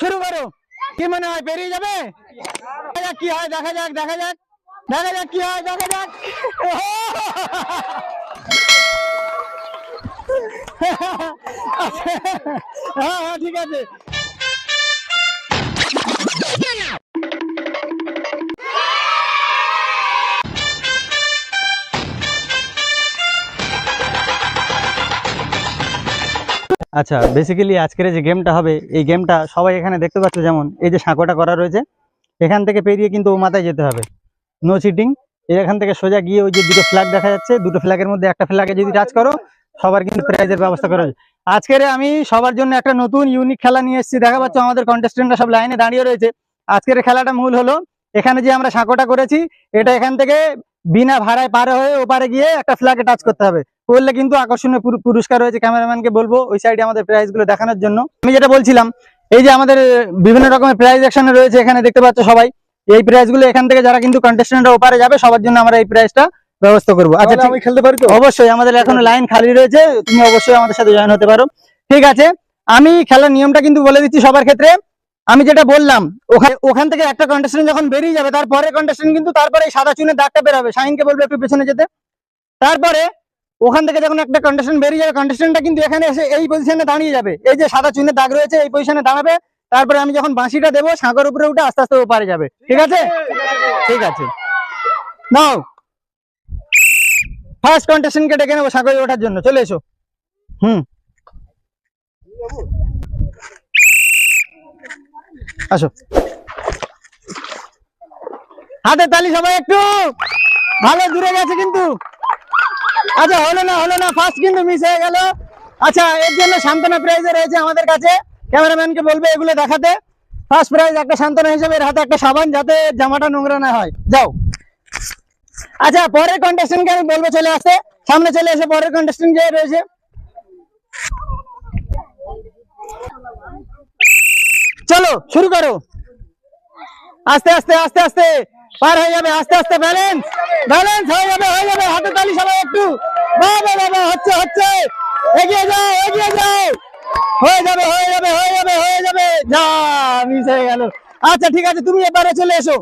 শুরু করো। কি মনে হয়, বেরিয়ে যাবে? কি হয়, দেখা যাক দেখা যাক। দেখা যাক কি হয়, দেখা যাক। হ্যাঁ হ্যাঁ ঠিক আছে। আচ্ছা বেসিক্যালি আজকের যে গেমটা হবে, এই গেমটা সবাই এখানে দেখতে পাচ্ছ যেমন, এই যে সাঁকোটা করা রয়েছে, এখান থেকে পেরিয়ে কিন্তু ও মাথায় যেতে হবে। নো চিটিং এখান থেকে সোজা গিয়ে ওই যে দুটো ফ্ল্যাগ দেখা যাচ্ছে, দুটো ফ্ল্যাগের মধ্যে একটা ফ্ল্যাগে যদি টাচ করো, সবার কিন্তু প্রাইজের ব্যবস্থা করা হয়েছে। আজকের আমি সবার জন্য একটা নতুন ইউনিক খেলা নিয়ে এসেছি, দেখা পাচ্ছ আমাদের কন্টেস্টেন্টরা সব লাইনে দাঁড়িয়ে রয়েছে। আজকের খেলাটা মূল হলো, এখানে যে আমরা সাঁকোটা করেছি, এটা এখান থেকে বিনা ভাড়ায় পারে হয়ে ওপারে গিয়ে একটা ফ্ল্যাগে টাচ করতে হবে। করলে কিন্তু আকর্ষণীয় পুরস্কার রয়েছে ক্যামেরাম্যানকে বলব। ওই সাইডে আমাদের প্রাইজগুলো দেখানোর জন্য। আমি যেটা বলছিলাম এই যে আমাদের বিভিন্ন রকমের প্রাইজ একশনে রয়েছে এখানে দেখতে পাচ্ছ সবাই। এই প্রাইজগুলো এখান থেকে যারা কিন্তু কন্টেস্টেন্টরা ওপারে যাবে সবার জন্য আমরা এই প্রাইজটা ব্যবস্থা করব। আচ্ছা আমি খেলতে পারি তো? অবশ্যই আমাদের এখনও লাইন খালি রয়েছে তুমি অবশ্যই আমাদের সাথে জয়েন হতে পারো। ঠিক আছে আমি খেলার নিয়মটা কিন্তু বলে দিচ্ছি সবার ক্ষেত্রে। আমি যেটা বললাম ওখানে ওখান থেকে একটা কন্টেস্টেন্ট যখন বেরিয়ে যাবে তারপরে কন্টেস্টেন্ট কিন্তু তারপরে সাদা চুনের দাগটা বেরোবে শাহিনকে বলবে একটু পেছনে যেতে। তারপরে ওখান থেকে যখন একটা কন্ডিশন বেরিয়ে যাবে কন্ডিশনটা কিন্তু এখানে এসে এই পজিশনে দাঁড়িয়ে যাবে। এই যে সাদা চুনের দাগ রয়েছে, এই পজিশনে দাঁড়াবে। তারপরে আমি যখন বাঁশিটা দেবো সাঁকর উপরে উঠে আস্তে আস্তে ওপারে যাবে। ঠিক আছে? ঠিক আছে। নাও। ফার্স্ট কন্টেস্টেন্টকে ডেকে নেব সাঁকরে ওঠার জন্য। চলে এসো। হুম। আসো। হাতে তালি সবাই একটু। ভালো দূরে গেছে কিন্তু। আচ্ছা হলো না হলো না ফার্স্ট কিন্তু মিস হয়ে গেল। আচ্ছা এর জন্য সান্ত্বনা প্রাইজ রয়েছে আমাদের কাছে। ক্যামেরাম্যানকে বলবে এগুলো দেখাতে। ফার্স্ট প্রাইজ একটা সান্ত্বনা হিসেবে, এর হাতে একটা সাবান যাতে জামাটা নোংরা না হয়। যাও। আচ্ছা পরের কন্টেস্টেন্টকে আমি বলব চলে আসতে। সামনে চলে এসে পরের কন্টেস্টেন্ট যে রয়েছে। চলো, শুরু করো। আস্তে আস্তে আস্তে আস্তে। পার হয়ে যাবে, আস্তে আস্তে ব্যালেন্স ব্যালেন্স হয়ে যাবে হয়ে যাবে হাতে তালি সবাই একটু বাবা বাবা, হচ্ছে হচ্ছে, এগিয়ে যাও এগিয়ে যাও, হয়ে যাবে হয়ে যাবে হয়ে যাবে হয়ে যাবে, যা মিস হয়ে গেল। আচ্ছা ঠিক আছে, তুমি এবারে চলে এসো।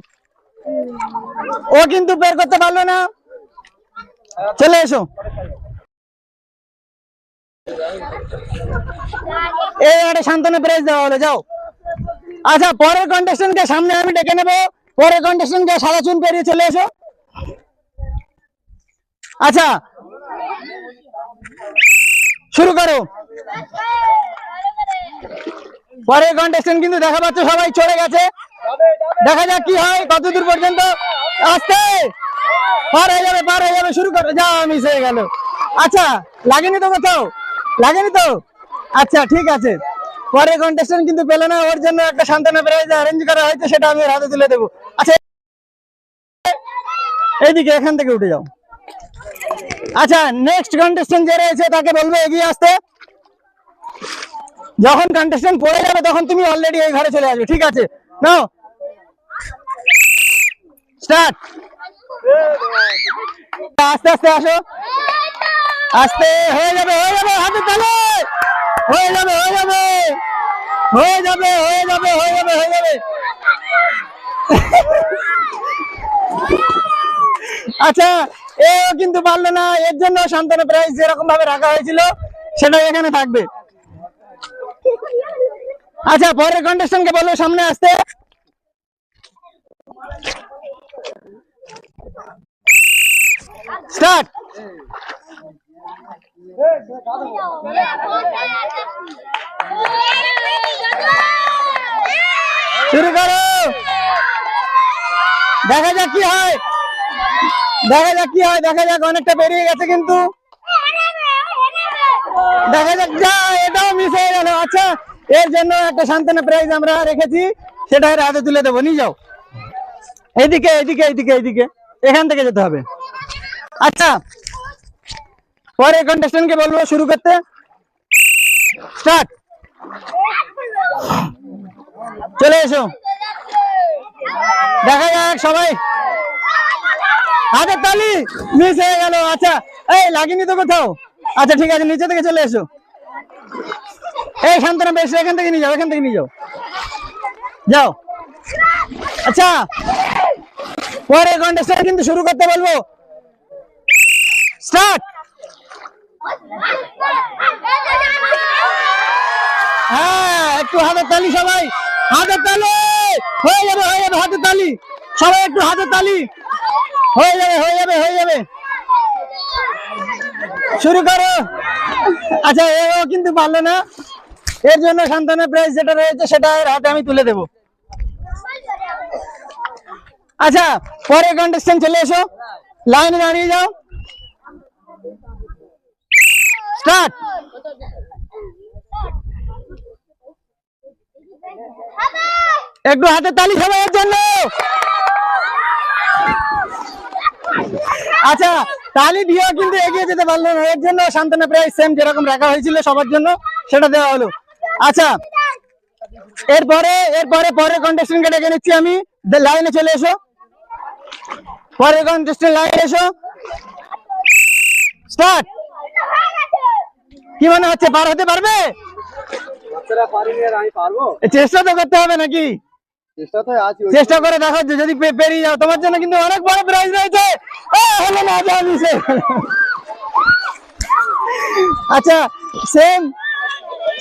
ও কিন্তু বের করতে পারল না। চলে এসো। এই শান্তনু প্রাইজ দেওয়া হলো, যাও। আচ্ছা পরের কন্টেস্টেন্টকে সামনে আমি ডেকে নেব। পরের কন্টেস্টেন্টকে সাদা চুন পেরিয়ে চলে এসো। আচ্ছা শুরু করো। পরের কন্টেস্টেন্ট কিন্তু দেখা পাচ্ছ সবাই চলে গেছে। দেখা যাক কি হয়, কত দূর পর্যন্ত আসতে। পার হয়ে যাবে, পার হয়ে যাবে, শুরু করো। যা মিস হয়ে গেল। আচ্ছা লাগেনি তো কোথাও? লাগেনি তো? আচ্ছা ঠিক আছে। পরে কন্টেস্টেন্ট কিন্তু পেলে না, ওর জন্য একটা সান্ত্বনা প্রাইজ অ্যারেঞ্জ করা হয়েছে, সেটা আমি হাতে তুলে দেবো। আচ্ছা এইদিকে এখান থেকে উঠে যাও। আচ্ছা নেক্সট কন্টেস্টেন্ট যে রয়েছে, তাকে বলব এগিয়ে আসতে। যখন কন্টেস্টেন্ট পড়ে যাবে, তখন তুমি অলরেডি এই ঘরে চলে আসবে, ঠিক আছে? নাও। স্টার্ট আস্তে আস্তে আসো। আস্তে, হয়ে যাবে হয়ে যাবে হাতে তালে। হয়ে যাবে হয়ে যাবে। হয়ে যাবে হয়ে যাবে হয়ে যাবে হয়ে যাবে। আচ্ছা এও কিন্তু পারল না। এর জন্য শান্তনু প্রাইজ যেরকম ভাবে রাখা হয়েছিল সেটা এখানে থাকবে। আচ্ছা পরের কন্টেস্টেন্টকে বলব সামনে আসতে। স্টার্ট শুরু করো দেখা যাক কি হয় দেখা যাক কি হয় দেখা যাক অনেকটা বেরিয়ে গেছে কিন্তু দেখা যাক যা এটাও মিস হয়ে গেল আচ্ছা এর জন্য একটা সান্ত্বনা প্রাইজ আমরা রেখেছি সেটা এর হাতে তুলে দেবো নিয়ে যাও এইদিকে এইদিকে এইদিকে এইদিকে এখান থেকে যেতে হবে আচ্ছা। পরে কন্টেস্টেন্টকে বলব শুরু করতে। স্টার্ট চলে এসো। দেখা যাক সবাই। হাতের তালি। মিস হয়ে গেল। আচ্ছা এই লাগেনি তো কোথাও। আচ্ছা ঠিক আছে, নিচে থেকে চলে এসো। এই শান্তনা বেশ, এখান থেকে নিয়ে যাও, এখান থেকে নিয়ে যাও। যাও। আচ্ছা। পরে কন্টেস্টেন্ট কিন্তু শুরু করতে বলব। স্টার্ট! হ্যাঁ একটু হাতের তালি সবাই। হাতের তালি! হয়ে যাবে হয়ে যাবে হাতের তালি। সবাই একটু হাতের তালি। হয়ে যাবে হয়ে যাবে হয়ে যাবে। শুরু করো। আচ্ছা এও কিন্তু পারল না। এর জন্য সান্তানা প্রাইজ যেটা রয়েছে, সেটা এর হাতে আমি তুলে দেব। আচ্ছা পরে কন্টেস্টেন্ট চলে এসো। লাইনে দাঁড়িয়ে যাও। স্টার্ট। একটু হাতে তালি সবাই এর জন্য। আচ্ছা তালি দিয়েও কিন্তু এগিয়ে যেতে পারল না। এর জন্য সান্ত্বনা প্রাইজ সেম যেরকম রাখা হয়েছিল সবার জন্য, সেটা দেওয়া হলো। আচ্ছা এরপরে এরপরে পরের কন্টেস্টেন্টকে ডেকে নিচ্ছি আমি। লাইনে চলে এসো। পরের কন্টেস্টেন্ট লাইনে এসো। স্টার্ট কি মনে হচ্ছে পার হতে পারবে? চেষ্টা তো করতে হবে নাকি? চেষ্টা করে দেখো যদি পেরিয়ে যাও তোমার জন্য কিন্তু অনেক বড় প্রাইজ রয়েছে। এ, হলো না আচ্ছা সেম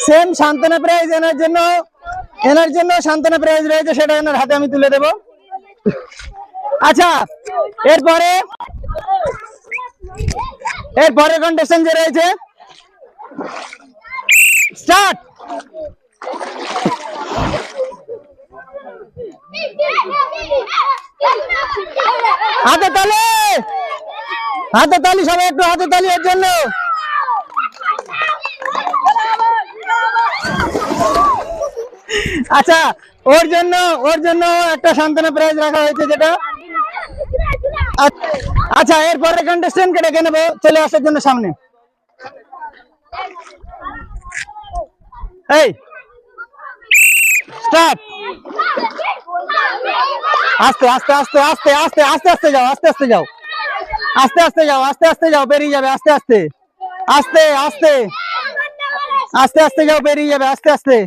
সেম সান্ত্বনা প্রাইজ এনার জন্য এনার জন্য সান্ত্বনা প্রাইজ রয়েছে সেটা এনার হাতে আমি তুলে দেব। আচ্ছা এরপরে এরপরে কন্টেস্টেন্ট যে রয়েছে স্টার্ট! হাতে তালি! হাতে তালি সবাই একটু হাতে তালি এর জন্য। আচ্ছা ওর জন্য ওর জন্য একটা সান্ত্বনা প্রাইজ রাখা হয়েছে যেটা। আচ্ছা এরপরে কন্টেস্টেন্ট কে ডেকে নেব, চলে আসার জন্য সামনে। এই। স্টার্ট আস্তে আস্তে আস্তে আস্তে আস্তে আস্তে আস্তে যাও, আস্তে আস্তে যাও। আস্তে আস্তে যাও, আস্তে আস্তে যাও, বেরিয়ে যাবে, আস্তে আস্তে। আস্তে আস্তে। আস্তে আস্তে যাও, বেরিয়ে যাবে, আস্তে আস্তে।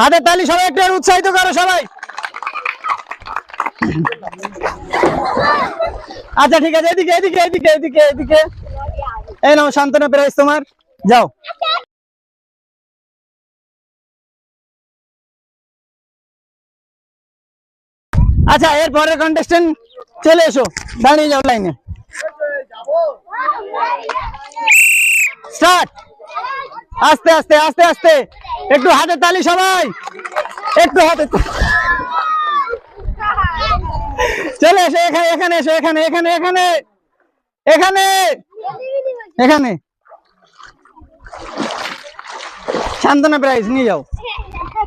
হাতের তালি, সবাই একটু উৎসাহিত করো, সবাই। আচ্ছা ঠিক আছে, এদিকে এদিকে এদিকে এদিকে এদিকে। এই নাও শান্তনা প্রাইজ তোমার। যাও। আচ্ছা এর পরের কন্টেস্টেন্ট চলে এসো। দাঁড়িয়ে যাও লাইনে স্টার্ট আস্তে আস্তে আস্তে আস্তে। একটু হাতে তালি সবাই। একটু হাতে চলে এসো, এখানে এখানে এসো, এখানে এখানে এখানে। এখানে! এখানে। শান্তনা প্রাইজ নিয়ে যাও।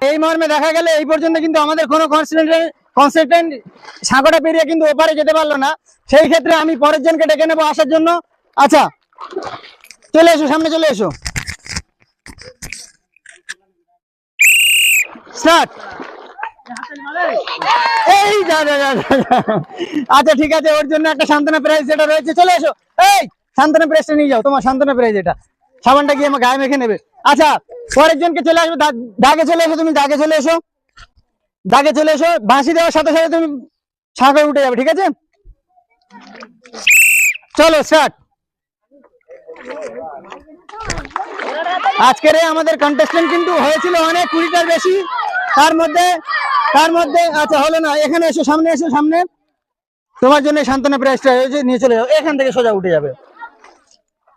এই মর্মে দেখা গেলে এই পর্যন্ত কিন্তু আমাদের কোনো কনসেন্ট্রেট কনসেন্ট্রেন্ট সাঁকোটা পেরিয়ে কিন্তু ওপারে যেতে পারল না। সেই ক্ষেত্রে আমি পরের জনকে ডেকে নেব আসার জন্য। আচ্ছা চলে এসো, সামনে চলে এসো। এই। আচ্ছা ঠিক আছে, ওর জন্য একটা সান্ত্বনা প্রাইজ যেটা রয়েছে, চলে এসো। এই! সান্ত্বনা প্রাইজটা নিয়ে যাও, তোমার সান্ত্বনা প্রাইজ এটা। সাবানটা গিয়ে আমার গায়ে মেখে নেবে। আচ্ছা পরের জনকে চলে আসবে দাগে চলে এসো তুমি, দাগে চলে এসো। দাগে চলে এসো, বাঁশি দেওয়ার সাথে সাথে তুমি সাঁকড়ে উঠে যাবে, ঠিক আছে? চলো স্টার্ট আজকের আমাদের কন্টেস্টেন্ট কিন্তু হয়েছিল অনেক, কুড়িটার বেশি। তার মধ্যে তার মধ্যে আচ্ছা হলো না, এখানে এসো, সামনে এসো, সামনে। তোমার জন্য সান্ত্বনা প্রাইজটা নিয়ে চলে যাও, এখান থেকে সোজা উঠে যাবে।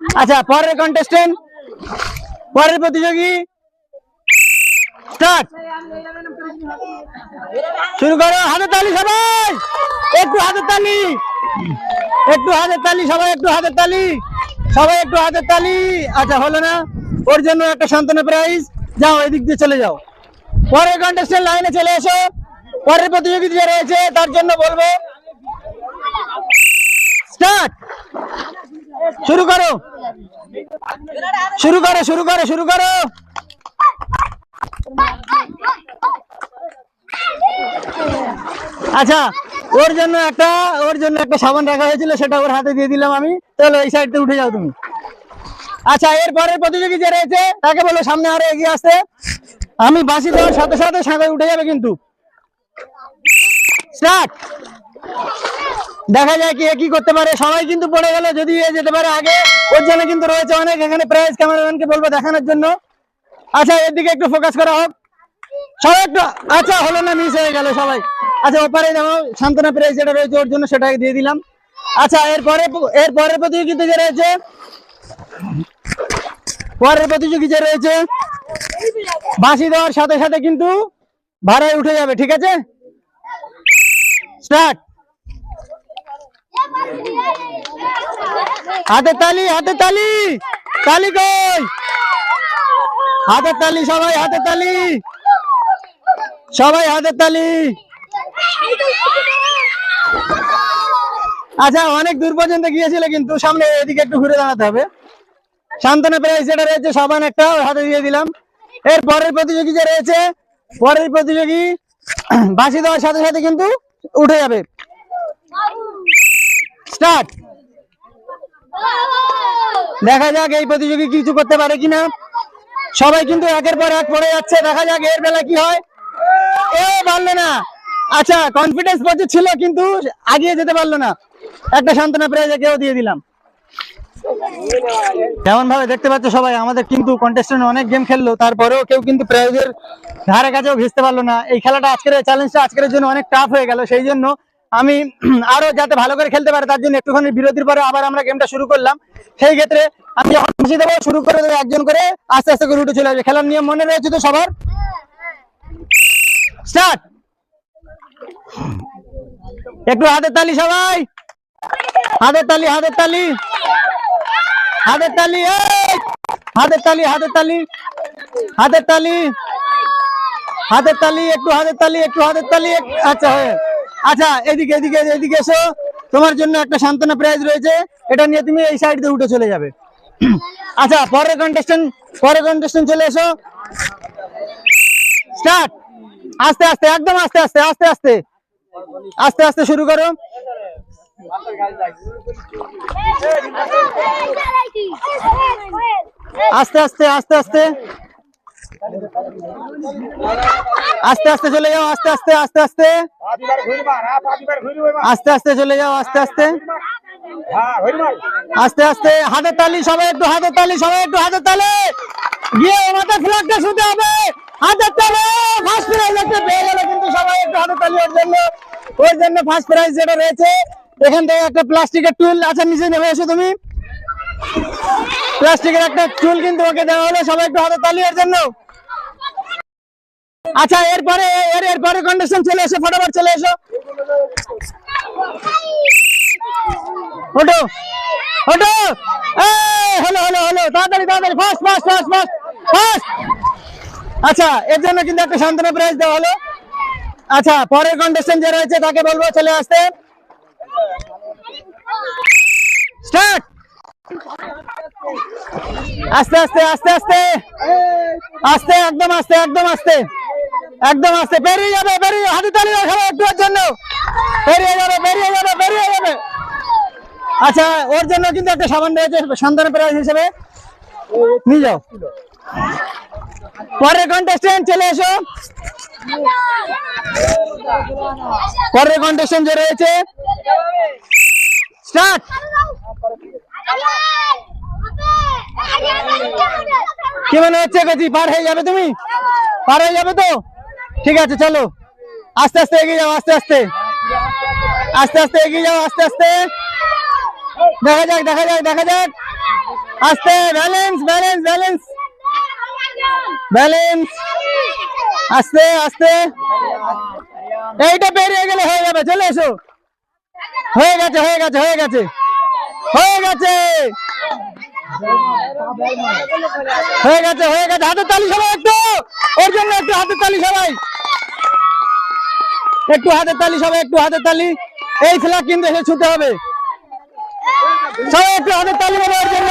আচ্ছা পরের কন্টেস্টেন্ট পরের প্রতিযোগী। স্টার্ট শুরু করো, হাতে তালি সবাই। একটু হাতের তালি। একটু হাতের তালি সবাই, একটু হাতের তালি। সবাই একটু হাতের তালি। আচ্ছা হলো না। ওর জন্য একটা সান্ত্বনা প্রাইজ যাও, এদিক দিয়ে চলে যাও। পরের কন্টেস্টেন্ট লাইনে চলে এসো। পরের প্রতিযোগী যে রয়েছে, তার জন্য বলব স্টার্ট শুরু করো। শুরু করো শুরু করো শুরু করো। আচ্ছা ওর জন্য একটা, ওর জন্য একটা সাবান রাখা হয়েছিল, সেটা ওর হাতে দিয়ে দিলাম আমি। চলো, এই সাইডে উঠে যাও তুমি। আচ্ছা এর পরের প্রতিযোগী যে রয়েছে, তাকে বলো, সামনে আরও এগিয়ে আসতে। আমি বাসি দেওয়ার সাথে সাথে সাঁকোয় উঠে যাবে কিন্তু। স্টার্ট। দেখা যায় কি কি করতে পারে। সবাই কিন্তু পড়ে গেল যদি যেতে পারে আগে। ওর জন্য কিন্তু রয়েছে অনেক। এখানে প্রাইজ ক্যামেরাম্যানকে বলব দেখানোর জন্য। আচ্ছা এর দিকে একটু ফোকাস করা হোক। সবাই একটু আচ্ছা হলো না মিস হয়ে গেল সবাই। আচ্ছা ওপারে যাও সান্ত্বনা প্রাইজ যেটা রয়েছে ওর জন্য সেটাকে দিয়ে দিলাম। আচ্ছা এরপরে এর পরের প্রতিযোগিতা যে রয়েছে, পরের প্রতিযোগিতা রয়েছে, বাঁশি দেওয়ার সাথে সাথে কিন্তু ভাড়ায় উঠে যাবে, ঠিক আছে? স্টার্ট হাতে তালি হাতে তালি। তালি কই? হাতের তালি, সবাই হাতে তালি। সবাই হাতের তালি। আচ্ছা অনেক দূর পর্যন্ত গিয়েছিল কিন্তু, সামনে এদিকে একটু ঘুরে দাঁড়াতে হবে। সান্ত্বনা প্রাইজ যেটা রয়েছে, সমান একটা হাতে দিয়ে দিলাম। এর পরের প্রতিযোগী যে রয়েছে, পরের প্রতিযোগী বাসি দেওয়ার সাথে সাথে কিন্তু উঠে যাবে। স্টার্ট। দেখা যাক এই প্রতিযোগী কিছু করতে পারে কিনা। সবাই কিন্তু একের পর এক পড়ে যাচ্ছে। দেখা যাক এর বেলা কি হয়। এ, পারল না। আচ্ছা কনফিডেন্স ছিল কিন্তু আগিয়ে যেতে পারল না। একটা সান্ত্বনা কেউ দিয়ে দিলাম। যেমন ভাবে দেখতে পাচ্ছ সবাই? আমাদের কিন্তু কন্টেস্টেন্ট অনেক গেম খেললো। তারপরেও কেউ কিন্তু প্রাইজের ধারে কাছেও ঘেসতে পারল না। এই খেলাটা আজকের চ্যালেঞ্জটা আজকের জন্য অনেক টাফ হয়ে গেল। সেই জন্য আমি আরও যাতে ভালো করে খেলতে পারে, তার জন্য একটুখানি বিরতির পরে আবার আমরা গেমটা শুরু করলাম। সেই ক্ষেত্রে আমি যখন খুশি দেবো শুরু করে দেবো, একজন করে আস্তে আস্তে করে উঠে চলে আসবে। খেলার নিয়ম মনে রয়েছে তো সবার? স্টার্ট একটু হাতের তালি সবাই! হাতের তালি হাতের তালি! হাতের তালি হাতের তালি হাতের তালি! হাতের তালি! হাতের তালি, একটু হাতের তালি, একটু হাতের তালি আচ্ছা হয়ে আচ্ছা এদিকে এদিকে এদিকে এসো। তোমার জন্য একটা সান্ত্বনা প্রাইজ রয়েছে। এটা নিয়ে তুমি এই সাইড দিয়ে উঠে চলে যাবে। আচ্ছা পরের কন্টেস্টেন্ট পরের কন্টেস্টেন্ট চলে এসো। স্টার্ট আস্তে আস্তে, একদম আস্তে আস্তে আস্তে আস্তে। আস্তে আস্তে শুরু করো। আস্তে আস্তে আস্তে আস্তে। আস্তে আস্তে চলে যাও, আস্তে আস্তে আস্তে আস্তে। আস্তে আস্তে চলে যাও, আস্তে আস্তে। আস্তে আস্তে, হাতের তালি সবাই একটু, হাতের তালি সবাই একটু, হাতের তালি। গিয়ে মাথার ফ্ল্যাগটা শুতে হবে। হাতের তালি ফার্স্ট প্রাইজ একটা পেয়ে গেল কিন্তু সবাই একটু হাতের তালি ওর জন্য। ওর জন্য ফার্স্ট প্রাইজ যেটা রয়েছে, এখান থেকে একটা প্লাস্টিকের টুল আছে নিচে নেমে এসো তুমি। প্লাস্টিকের একটা চুল কিন্তু ওকে দেওয়া হলো। সবাই একটু হাতে তালি এর জন্য। আচ্ছা এরপরে, এর, এরপরে কন্ডিশন চলে এসো, ফটোফট চলে এসো। ওটো ওটো হলো হলো হলো, তাড়াতাড়ি তাড়াতাড়ি fast fast fast fast fast আচ্ছা এর জন্য কিন্তু একটা সান্ত্বনা প্রাইজ দেওয়া হলো। আচ্ছা পরের কন্ডিশন যে রয়েছে, তাকে বলব, চলে আসতে। স্টার্ট আস্তে আস্তে আস্তে আস্তে। আস্তে, একদম আস্তে একদম আস্তে। একদম আস্তে বেরিয়ে যাবে, বেরিয়ে, হাতে তালি রাখাবো একটু ওর জন্য। বেরিয়ে যাবে বেরিয়ে যাবে বেরিয়ে যাবে। আচ্ছা ওর জন্য কিন্তু একটা সাবান রয়েছে সন্তান প্রাইজ হিসেবে। নিয়ে যাও। পরের কন্টেস্টেন্ট চলে এসো। পরের কন্টেস্টেন্ট যে রয়েছে স্টার্ট কি মনে হচ্ছে গতি পার হয়ে যাবে তুমি? পার হয়ে যাবে তো? ঠিক আছে, চলো। আস্তে আস্তে এগিয়ে যাও, আস্তে আস্তে। আস্তে আস্তে এগিয়ে যাও, আস্তে আস্তে। দেখা যাক দেখা যাক দেখা যাক। আস্তে ব্যালেন্স ব্যালেন্স ব্যালেন্স ব্যালেন্স আস্তে আস্তে। এইটা পেরিয়ে গেলে হয়ে যাবে, চলে এসো। হয়ে গেছে হয়ে গেছে হয়ে গেছে। হয়ে গেছে। হয়ে গেছে হয়ে গেছে, হাতের তালি সবাই একটু। ওর জন্য একটু হাতের তালি সবাই। একটু হাতের তালি সবাই, একটু হাতের তালি। এই ফ্ল্যাগ কিন্তু এসে ছুতে হবে। সবাই একটু হাতের তালি হবে ওর জন্য।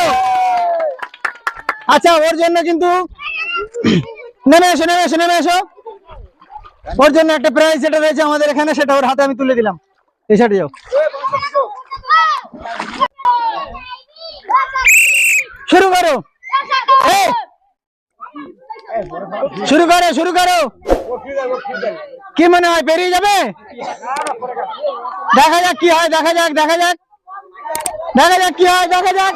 আচ্ছা ওর জন্য কিন্তু নেমে এসো নেমে এসো নেমে এসো। ওর জন্য একটা প্রাইজ যেটা রয়েছে আমাদের এখানে, সেটা ওর হাতে আমি তুলে দিলাম। এই সাইডে যাও শুরু করো। শুরু করো শুরু করো। কি মনে হয় পেরিয়ে যাবে? দেখা যাক কি হয় দেখা যাক দেখা যাক। দেখা যাক কি হয় দেখা যাক।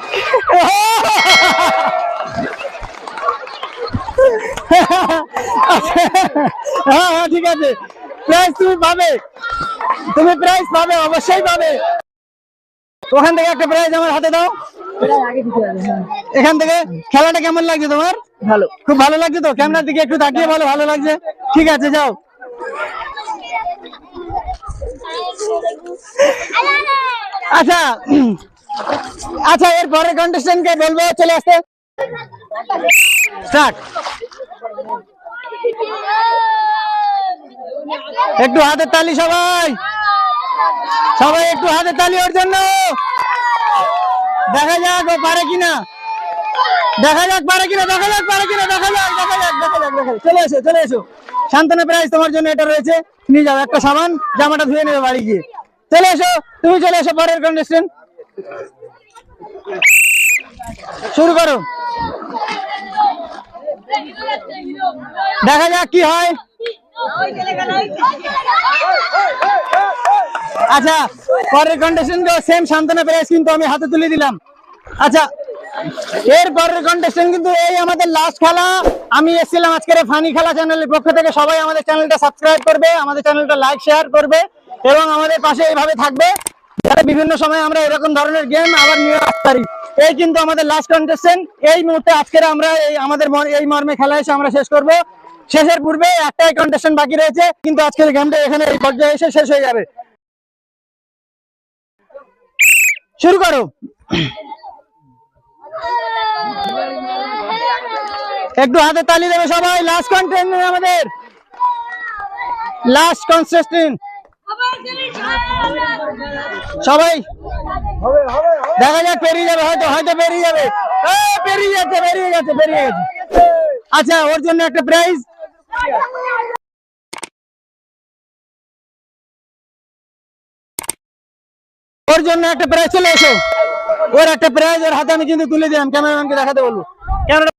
হ্যাঁ হ্যাঁ ঠিক আছে। প্রাইজ তুমি পাবে। তুমি প্রাইজ পাবে অবশ্যই পাবে। ওখান থেকে একটা প্রাইজ আমার হাতে দাও। এখান থেকে খেলাটা কেমন লাগছে তোমার? ভালো। খুব ভালো লাগছে তো? ক্যামেরার দিকে একটু তাকিয়ে বলো ভালো লাগছে? ঠিক আছে যাও। আচ্ছা আচ্ছা এর পরের কন্টেস্টেন্ট কে বলব চলে আসতে। স্টার্ট। একটু হাতের তালি সবাই। সবাই একটু হাতের তালি ওর জন্য। দেখা যাক ও পারে কিনা। দেখা যাক পারে কিনা, দেখা যাক, পারে কিনা, দেখা যাক দেখা যাক দেখা যাক, দেখা চলে এসো চলে এসো। শান্তনা প্রাইজ তোমার জন্য এটা রয়েছে। নিয়ে যাও একটা সাবান, জামাটা ধুয়ে নেবে বাড়ি গিয়ে। চলে এসো, তুমি চলে এসো পরের কন্ডিশন শুরু করো। দেখা যাক কি হয়। আচ্ছা পরের কন্ডিশন সেম শান্তনা প্রাইজ কিন্তু আমি হাতে তুলে দিলাম। আচ্ছা এর পরের কন্টেস্টেন্ট কিন্তু এই আমাদের লাস্ট খেলা। আমি এসেছিলাম আজকের ফানি খেলা চ্যানেলের পক্ষ থেকে। সবাই আমাদের চ্যানেলটা সাবস্ক্রাইব করবে, আমাদের চ্যানেলটা লাইক শেয়ার করবে এবং আমাদের পাশে এইভাবে থাকবে। যাতে বিভিন্ন সময় আমরা এরকম ধরনের গেম আবার নিয়ে আসতে পারি। এই কিন্তু আমাদের লাস্ট কন্টেস্টেন্ট এই মুহূর্তে আজকের আমরা এই আমাদের এই মর্মে খেলা এসে আমরা শেষ করব। শেষের পূর্বে একটাই কন্টেস্টেন্ট বাকি রয়েছে, কিন্তু আজকের গেমটা এখানে এই পর্যায়ে এসে শেষ হয়ে যাবে। শুরু করো। একটু হাতে তালি দেবে সবাই লাস্ট কন্টেন্ট আমাদের। লাস্ট কনসেস্টেন্ট সবাই দেখা যাক পেরিয়ে যাবে হয়তো হয়তো পেরিয়ে যাবে এ, পেরিয়ে যাচ্ছে পেরিয়ে যাচ্ছে পেরিয়ে গেছে আচ্ছা ওর জন্য একটা প্রাইজ ওর জন্য একটা প্রাইজ চলে এসো ওর একটা প্রাইজ ওর হাতে আমি কিন্তু তুলে দিলাম ক্যামেরাম্যানকে দেখাতে বলব ক্যামেরা